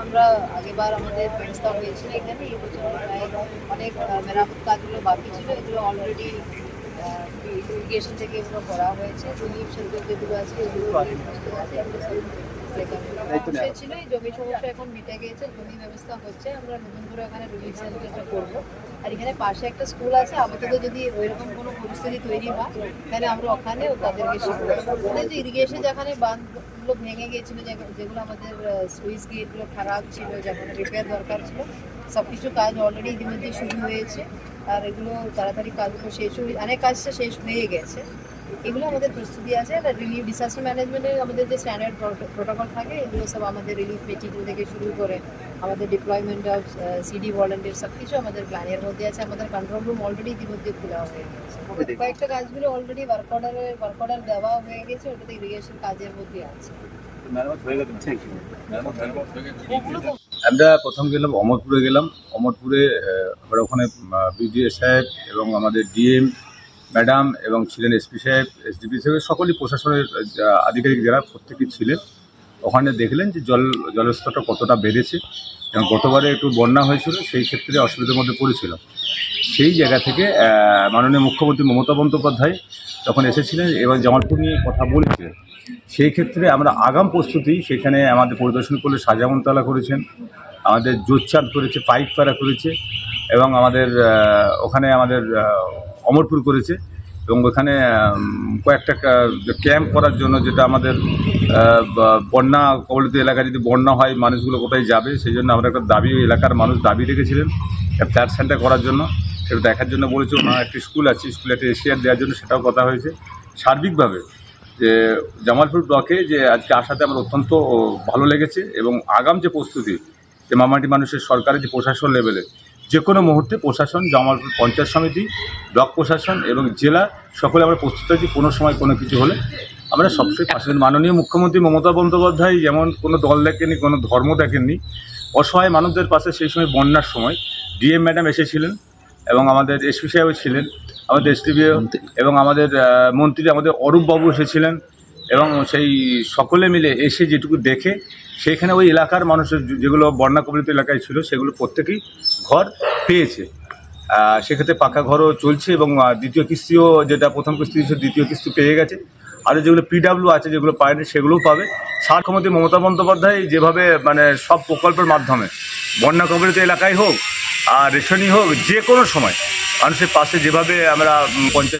আমরা আগেবার আমাদের ব্যবস্থা হয়েছিল এখানে এই বছর প্রায় অনেক মেরামত কাজগুলো বাকি ছিল এগুলো অলরেডি ইরিগেশন থেকে এগুলো করা হয়েছে জমি সেন্টার যেগুলো আছে এগুলো আছে ছিল এই জমি সমস্যা এখন মিটে গিয়েছে জমি ব্যবস্থা হচ্ছে আমরা নতুন করে ওখানে রিলিফ সেন্টারটা করব। আর এখানে পাশে একটা স্কুল আছে আপাতত যদি ওইরকম কোনো পরিস্থিতি তৈরি হয়, তাহলে আমরা ওখানে তাদেরকে শিখব। যে ইরিগেশন যেখানে বাঁধগুলো ভেঙে গিয়েছিল যেগুলো আমাদের সুইচ গেটগুলো খারাপ ছিল যেমন রিপেয়ার দরকার ছিল সব কিছু কাজ অলরেডি ইতিমধ্যে শুরু হয়েছে। আর এগুলো তাড়াতাড়ি কাজগুলো শেষ হয়ে অনেক কাজটা শেষ হয়ে গেছে। এগুলো আমাদের প্রস্তুতি আছে আর রিলিফ ডিসাস্টার ম্যানেজমেন্টের আমাদের যে স্ট্যান্ডার্ড প্রোটোকল থাকে এগুলো সব আমাদের রিলিফ মেটেরিয়াল থেকে শুরু করে আমাদের ডিপ্লয়মেন্ট অফ সিডি ভলেন্টিয়ার সব কিছু আমাদের প্ল্যানের মধ্যে আছে। আমাদের কন্ট্রোল রুম অলরেডি ইতিমধ্যে খোলা হয়ে গেছে। কয়েকটা কাজগুলো অলরেডি ওয়ার্ক অর্ডারে ওয়ার্ক অর্ডার দেওয়া হয়ে গেছে ওটাতে ইরিগেশন কাজের মধ্যে আছে। আমরা প্রথম গেলাম অমরপুরে গেলাম। অমরপুরে আমরা ওখানে বিডিএ সাহেব এবং আমাদের ডিএম ম্যাডাম এবং ছিলেন এসপি সাহেব, এসডিপি সাহেব, সকলেই প্রশাসনের আধিকারিক যারা প্রত্যেকেই ছিলেন। ওখানে দেখলেন যে জল জলস্তরটা কতটা বেড়েছে এবং গতবারে একটু বন্যা হয়েছিল, সেই ক্ষেত্রে অসুবিধার মধ্যে পড়েছিল। সেই জায়গা থেকে মাননীয় মুখ্যমন্ত্রী মমতা বন্দ্যোপাধ্যায় তখন এসেছিলেন এবং জামালপুর নিয়ে কথা বলেছিলেন, সেই ক্ষেত্রে আমরা আগাম প্রস্তুতি সেখানে আমাদের পরিদর্শন করলে সাজামনতলা করেছেন, আমাদের জোচ্চাঁদ করেছে পাইপ পাড়া করেছে এবং আমাদের ওখানে আমাদের অমরপুর করেছে এবং ওখানে কয়েকটা ক্যাম্প করার জন্য যেটা আমাদের বন্যা কবলিত এলাকা যদি বন্যা হয়, মানুষগুলো কোথায় যাবে? সেই জন্য আমরা একটা দাবি, এলাকার মানুষ দাবি রেখেছিলেন, একটা ফ্ল্যাট সেন্টার করার জন্য। সেটা দেখার জন্য বলেছে, ওনার একটি স্কুল আছে, স্কুলে একটা এশিয়ার দেওয়ার জন্য সেটাও কথা হয়েছে। সার্বিকভাবে যে জামালপুর ব্লকে যে আজকে আসাতে আমার অত্যন্ত ভালো লেগেছে এবং আগাম যে প্রস্তুতি, যে মামাটি মানুষের সরকারের যে প্রশাসন লেভেলে যে কোনো মুহূর্তে প্রশাসন জামালপুর পঞ্চায়েত সমিতি ব্লক প্রশাসন এবং জেলা সকলে আমরা প্রস্তুত আছি কোনো সময় কোনো কিছু হলে। আমরা সবসময় পাশে মাননীয় মুখ্যমন্ত্রী মমতা বন্দ্যোপাধ্যায় যেমন কোনো দল দেখেননি কোনো ধর্ম দেখেননি অসহায় মানুষদের পাশে সেই সময় বন্যার সময় ডিএম ম্যাডাম এসেছিলেন এবং আমাদের এসপি সাহেব ছিলেন আমাদের এসটিবিও এবং আমাদের মন্ত্রী আমাদের অরূপবাবু এসেছিলেন এবং সেই সকলে মিলে এসে যেটুকু দেখে সেখানে ওই এলাকার মানুষের যেগুলো বন্যা কবলিত এলাকায় ছিল, সেগুলো প্রত্যেকেই ঘর পেয়েছে। সেক্ষেত্রে পাকা ঘরও চলছে এবং দ্বিতীয় কিস্তিও যেটা প্রথম কিস্তি ছিল, দ্বিতীয় কিস্তি পেয়ে গেছে। আরও যেগুলো পিডাব্লিউ আছে, যেগুলো পায়নি, সেগুলোও পাবে। মুখ্যমন্ত্রী মমতা বন্দ্যোপাধ্যায় যেভাবে মানে সব প্রকল্পের মাধ্যমে বন্যা কবলিত এলাকায় হোক আর রেশনই হোক, যে কোনো সময় মানুষের পাশে যেভাবে আমরা পঞ্চায়েত